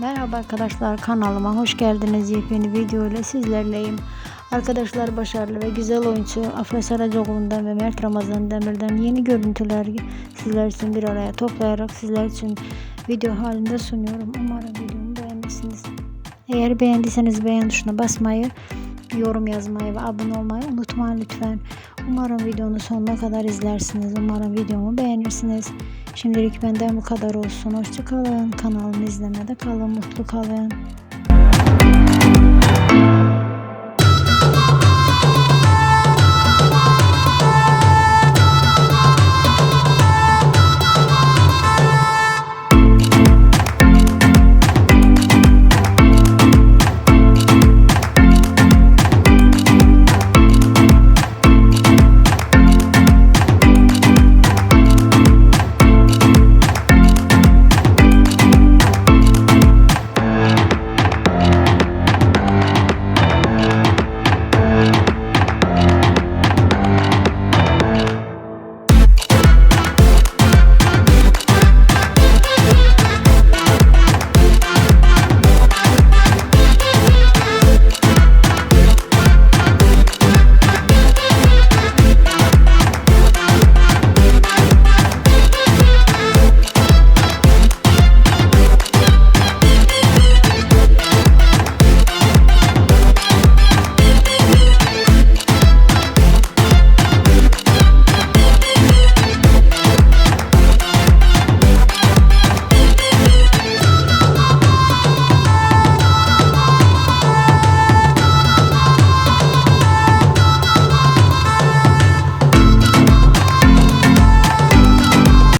Merhaba arkadaşlar kanalıma hoş geldiniz. Yepyeni video ile sizlerleyim. Arkadaşlar başarılı ve güzel oyuncu Afra Saracoğlu'ndan ve Mert Ramazan Demir'den yeni görüntüler sizler için bir araya toplayarak sizler için video halinde sunuyorum. Umarım videomu beğenirsiniz. Eğer beğendiyseniz beğen tuşuna basmayı, yorum yazmayı ve abone olmayı unutmayın lütfen. Umarım videonun sonuna kadar izlersiniz. Umarım videomu beğenirsiniz. Şimdilik benden bu kadar olsun. Hoşçakalın. Kanalımı izlemede kalın. Mutlu kalın.